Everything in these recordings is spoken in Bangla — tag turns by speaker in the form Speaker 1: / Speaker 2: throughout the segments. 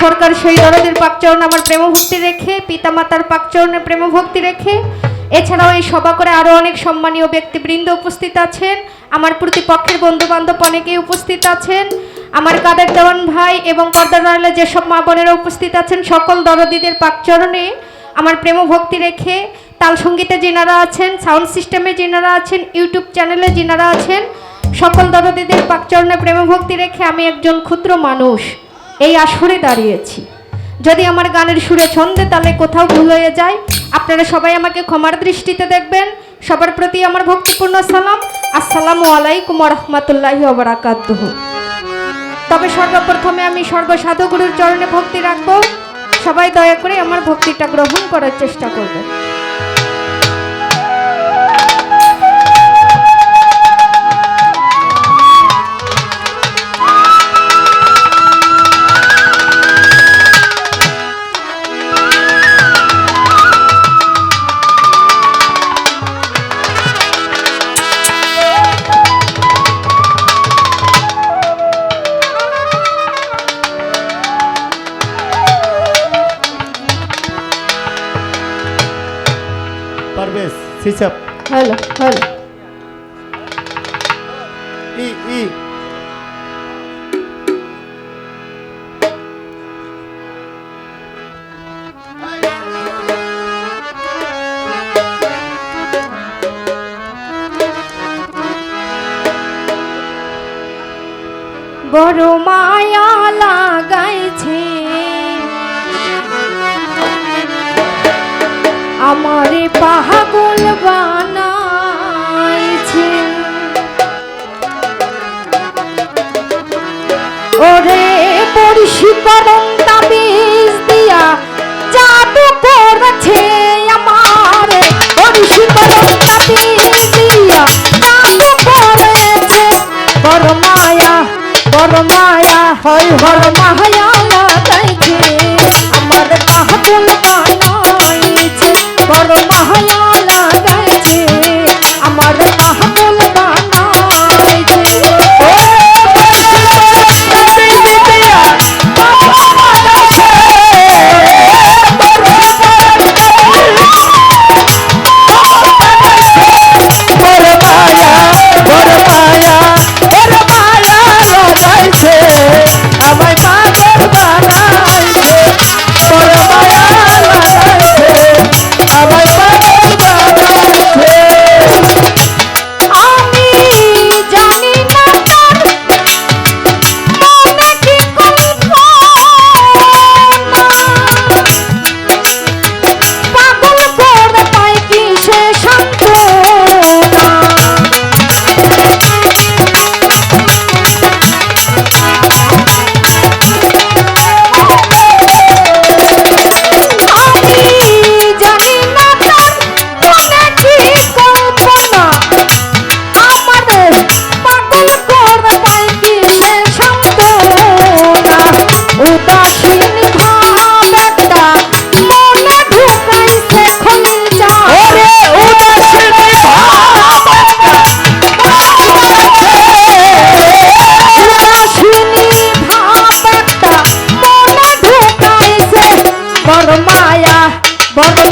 Speaker 1: সরকার সেই দরদের পাকচরণ আমার প্রেম ভক্তি রেখে, পিতামাতার পাকচরণে প্রেম ভক্তি রেখে। এছাড়াও এই সভা করে আরও অনেক সম্মানীয় ব্যক্তিবৃন্দ উপস্থিত আছেন। আমার প্রতিপক্ষের বন্ধু বান্ধব অনেকেই উপস্থিত আছেন। আমার কাদের দেওয়ান ভাই এবং পর্দার যেসব মা বোনেরা উপস্থিত আছেন, সকল দরদিদের পাকচরণে আমার প্রেম ভক্তি রেখে তাল সঙ্গীতে যেনারা আছেন, সাউন্ড সিস্টেমে যেনারা আছেন, ইউটিউব চ্যানেলে যেনারা আছেন, সকল দরদিদের পাকচরণে প্রেম ভক্তি রেখে আমি একজন ক্ষুদ্র মানুষ। এই আসরে দাঁড়িয়েছি। যদি আমার গানের সুরে ছন্দে তালে কোথাও ভুল হয়ে যায়, আপনারা সবাই আমাকে ক্ষমার দৃষ্টিতে দেখবেন। সবার প্রতি আমার ভক্তিপূর্ণ সালাম। আসসালামু আলাইকুম রহমতুল্লাহি ওবরাকাতুহ। তবে সর্বপ্রথমে আমি স্বর্গ সাধুগুরুর চরণে ভক্তি রাখব। সবাই দয়া করে আমার ভক্তিটা গ্রহণ করার চেষ্টা করবেন।
Speaker 2: পারভেজ সিসাপ
Speaker 1: হ্যালো হ্যালো
Speaker 2: ই ই
Speaker 1: বড় মায়া লাগাইছে। আমারে পাহাগল বড়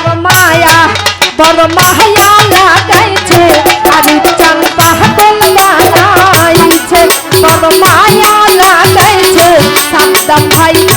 Speaker 1: বড় মায়া বড় মায়া লাগাইছে আরে চান পাহাড় লাগাইছে বড় মায়া লাগাইছে সাদা ভাই